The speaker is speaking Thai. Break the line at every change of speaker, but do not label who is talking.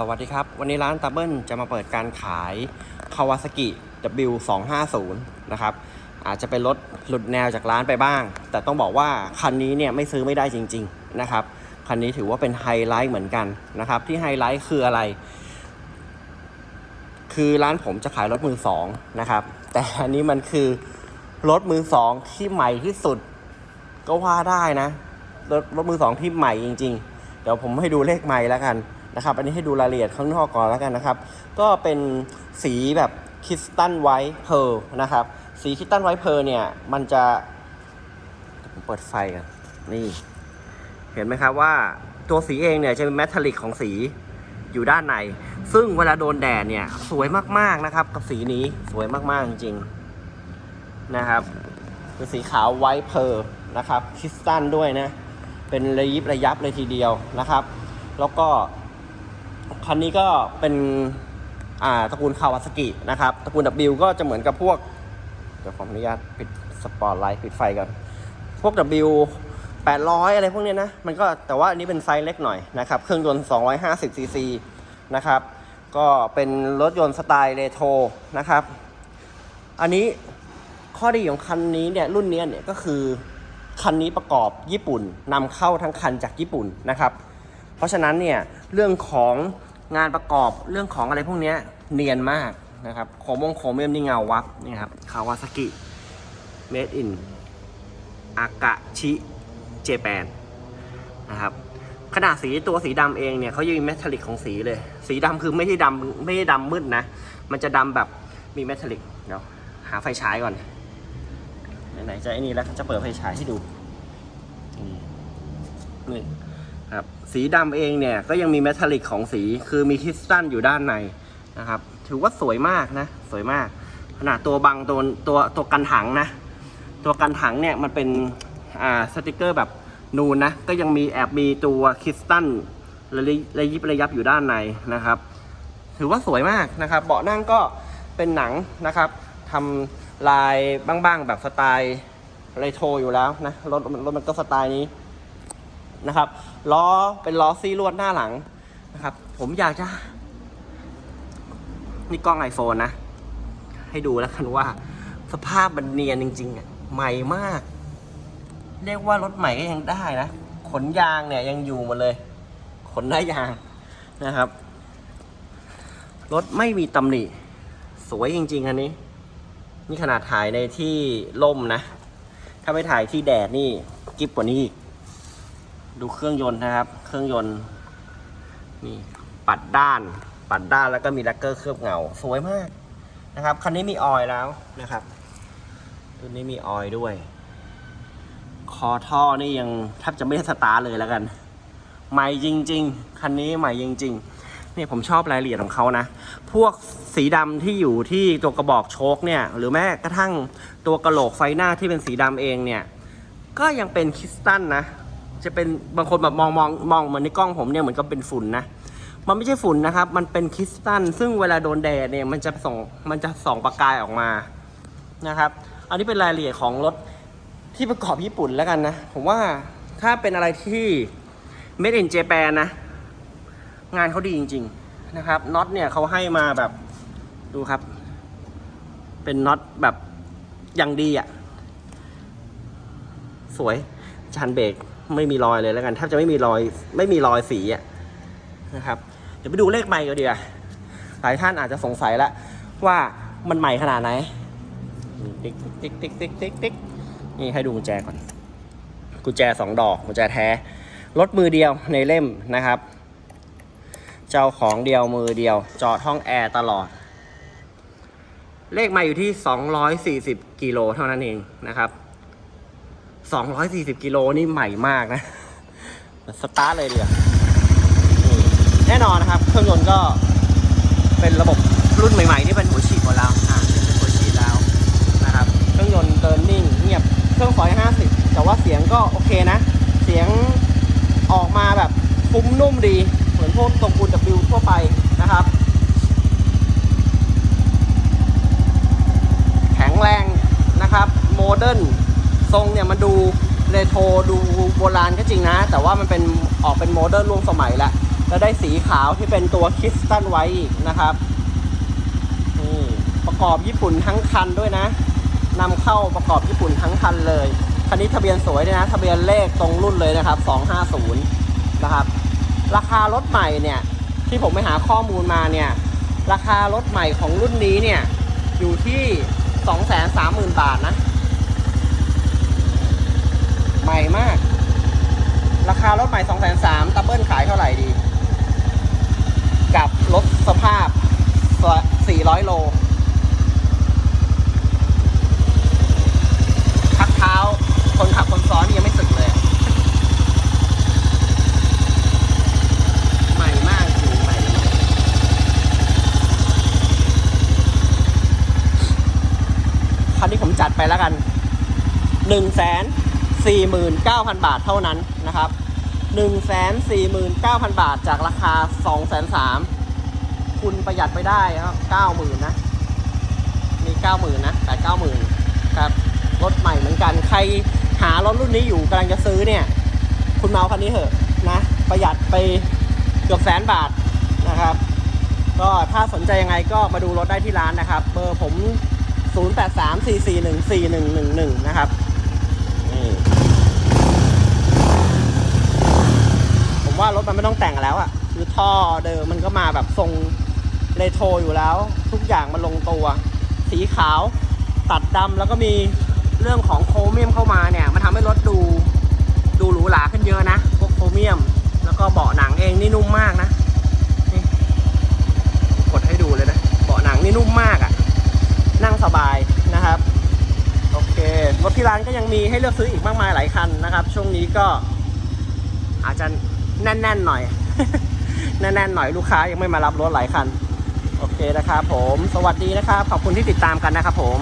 สวัสดีครับ วันนี้ร้านตับเบิลจะมาเปิดการขาย Kawasaki W250 นะครับ อาจจะเป็นรถหลุดแนวจากร้านไปบ้าง แต่ต้องบอกว่าคันนี้เนี่ยไม่ซื้อไม่ได้จริง ๆ นะครับ คันนี้ถือว่าเป็นไฮไลท์เหมือนกันนะครับ ที่ไฮไลท์คืออะไร คือร้านผมจะขายรถมือสองนะครับ แต่อันนี้มันคือรถมือสองที่ใหม่ที่สุด ก็ว่าได้นะ รถรถมือสองที่ใหม่จริง ๆ เดี๋ยวผมให้ดูเลขใหม่แล้วกัน นะครับ อันนี้ให้ดูรายละเอียดข้างนอกก่อนแล้วกันนะครับ ก็เป็นสีแบบคริสตัลไวท์เพร์ลนะครับ สีคริสตัลไวท์เพร์ลเนี่ย มันจะเดี๋ยวผมเปิดไฟกันนี่ เห็นไหมครับว่าตัวสีเองเนี่ยจะเป็นแมทัลลิกของสีอยู่ด้านใน ซึ่งเวลาโดนแดดเนี่ย สวยมากๆนะครับ กับสีนี้สวยมากๆจริงๆนะครับเป็นสีขาวไวท์เพร์ลนะครับคริสตัลด้วยนะ เป็นระยิบระยับเลยทีเดียวนะครับ แล้วก็ คันนี้ก็เป็นอ่าตระกูลคาวาสกินะครับ ตระกูล W ก็จะเหมือนกับพวก เดี๋ยวขออนุญาตปิดสปอตไลท์ปิดไฟก่อน พวก W 800 อะไรพวกเนี้ยนะ มันก็แต่ว่าอันนี้เป็นไซส์เล็กหน่อยนะครับ เครื่องยนต์ 250 ซีซีนะครับ ก็เป็นรถยนต์สไตล์เรโทรนะครับ อันนี้ข้อดีของคันนี้เนี่ยรุ่นนี้เนี่ยก็คือ คันนี้ประกอบญี่ปุ่นนำเข้าทั้งคันจากญี่ปุ่นนะครับ เพราะฉะนั้นเนี่ยเรื่องของงานประกอบเรื่องของอะไรพวกนี้เนียนมากนะครับโคมงโครเมียมนี่เงาวับนี่ครับคาวาซากิ made in อากาชิเจแปนนะครับขนาดสีตัวสีดำเองเนี่ยเขายังมีเมทัลลิกของสีเลย สีดำคือไม่ใช่ดำไม่ใช่ดำมืดนะ มันจะดำแบบมีเมทัลลิกเดี๋ยวหาไฟฉายก่อนไหนๆจะไอ้นี่แล้วจะเปิดไฟฉายให้ดูนี่ ครับสีดำเองเนี่ยก็ยังมีเมทัลลิกของสีคือมีคริสตัลอยู่ด้านในนะครับ ถือว่าสวยมากนะ สวยมาก ขนาดตัวบังตัวตัวตัวกันถังนะ ตัวกันถังเนี่ยมันเป็นอ่าสติกเกอร์แบบนูนนะ ก็ยังมีแอบมีตัวคริสตัลระยิบระยับอยู่ด้านในนะครับ ถือว่าสวยมากนะครับ เบาะนั่งก็เป็นหนังนะครับทำลายบ้างๆแบบสไตล์เรโทรอยู่แล้วนะรถรถมันก็สไตล์นี้ นะครับล้อเป็นล้อซี่ลวดหน้าหลังนะครับ ผมอยากจะ นี่กล้อง iPhone นะ ให้ดูแล้วกันว่า สภาพมันเนียนจริงๆอะใหม่มาก เรียกว่ารถใหม่ก็ยังได้นะ ขนยางเนี่ยยังอยู่หมาเลย ขนได้ยางนะครับรถไม่มีตำหนิ สวยจริง ๆ อันนี้ นี่ขนาดถ่ายในที่ล่มนะ ถ้าไปถ่ายที่แดดนี่ กิบกว่านี้อีก ดูเครื่องยนต์นะครับ เครื่องยนต์นี่ปัดด้าน ปัดด้านแล้วก็มีแลกเกอร์เคลือบเงา สวยมากนะครับคันนี้มีออยล์แล้วนะครับตัวนี้มีออยล์ด้วย คอท่อนี่ยังแทบจะไม่ได้สตาร์เลยแล้วกัน ใหม่จริง ๆ คันนี้ใหม่จริงๆนี่ผมชอบรายละเอียดของเขานะ พวกสีดำที่อยู่ที่ตัวกระบอกโชคเนี่ย หรือแม้กระทั่งตัวกระโหลกไฟหน้าที่เป็นสีดำเองเนี่ย ก็ยังเป็นคริสตัลนะ จะเป็นบางคนแบบมองมองมองเหมือนในกล้องผมเนี่ยเหมือนกับเป็นฝุ่นนะมันไม่ใช่ฝุ่นนะครับ มันเป็นคริสตัลซึ่งเวลาโดนแดดเนี่ยมันจะส่องมันจะส่องประกายออกมานะครับ อันนี้เป็นรายละเอียดของรถที่ประกอบญี่ปุ่นแล้วกันนะ ผมว่าถ้าเป็นอะไรที่ made in Japan นะ งานเขาดีจริง ๆนะครับน็อตเนี่ยเขาให้มาแบบดูครับ เป็นน็อตแบบอย่างดีอะ่ะ สวยชันเบรก ไม่มีรอยเลยแล้วกันแทบจะไม่มีรอย ไม่มีรอยสีอะนะครับ เดี๋ยวไปดูเลขใหม่กันดีกว่าหลายท่านอาจจะสงสัยแล้วว่ามันใหม่ขนาดไหนติ๊กติ๊กติ๊กติ๊กติ๊กติ๊กนี่ให้ดูกุญแจก่อน กุญแจสองดอกกุญแจแท้รถมือเดียวในเล่มนะครับ เจ้าของเดียวมือเดียว จอดห้องแอร์ตลอด เลขมาอยู่ที่ 240 กิโลเท่านั้นเองนะครับ 240 กิโลนี่ใหม่มากนะ สตาร์ทเลยเดียวแน่นอนนะครับ เครื่องยนต์ก็เป็นระบบรุ่นใหม่ๆ ที่เป็นหัวฉีดหมดแล้วอ่าเป็นหัวฉีดแล้วนะครับ เครื่องยนต์เดินนิ่งเงียบ เครื่อง 250 แต่ว่าเสียงก็โอเคนะ เสียงออกมาแบบฟุ้มนุ่มดี เหมือนพวกตรงกูล W ทั่วไปนะครับ แข็งแรงนะครับ โมเดิร์น ทรงเนี่ยมันดูเรโทรดูโบราณก็จริงนะ แต่ว่ามันเป็นออกเป็นโมเดิร์นร่วมสมัยแล้วแล้วได้สีขาวที่เป็นตัวคริสตัลไว้อีกนะครับนี่ประกอบญี่ปุ่นทั้งคันด้วยนะนำเข้าประกอบญี่ปุ่นทั้งคันเลยคันนี้ทะเบียนสวยด้วยนะ ทะเบียนเลขตรงรุ่นเลยนะครับ 250 นะครับ ราคารถใหม่เนี่ย ที่ผมไปหาข้อมูลมาเนี่ย ราคารถใหม่ของรุ่นนี้เนี่ย อยู่ที่ 230,000 บาทนะ ใหม่มาก ราคารถใหม่230,000ดับเบิลขายเท่าไหร่ดี กับรถสภาพ400โลพักเท้า คนขับคนซ้อนยังไม่สึกเลย ใหม่มากจริงใหม่มากคันนี้ผมจัดไปแล้วกัน1 4 9 0 0 0 บาทเท่านั้นนะครับ 1 4 9 0 0 0 บาทจากราคา2 3 0 0 0 คุณประหยัดไปได้ครับ 90,000 นะ มี 90,000 นะ แต่ 90,000 ครับ รถใหม่เหมือนกัน ใครหารถรุ่นนี้อยู่กำลังจะซื้อเนี่ย คุณเมาคันนี้เถอะนะ ประหยัดไปเกือบแสนบาทนะครับ ก็ถ้าสนใจยังไงก็มาดูรถได้ที่ร้านนะครับ เบอร์ผม 0834414111 นะครับนี่ผม ว่ารถมันไม่ต้องแต่งแล้วอะ่ะ คือท่อเดิมมันก็มาแบบทรงเรโทรอยู่แล้ว ทุกอย่างมันลงตัว สีขาวตัดดำแล้วก็มีเรื่องของโครเมียมเข้ามาเนี่ยมันทำให้รถดูดูหรูหราขึ้นเยอะนะพวกโครเมียม แล้วก็เบาะหนังเองนี่นุ่มมากนะนี่กดให้ดูเลยนะเบาะหนังนี่นุ่มมากอะ่ะ นั่งสบายนะครับโอเครถที่ร้านก็ยังมีให้เลือกซื้ออีกมากมายหลายคันนะครับ ช่วงนี้ก็อาจจะ แน่นๆหน่อย แน่นๆหน่อยลูกค้ายังไม่มารับรถหลายคัน โอเคนะครับผม สวัสดีนะครับ ขอบคุณที่ติดตามกันนะครับผม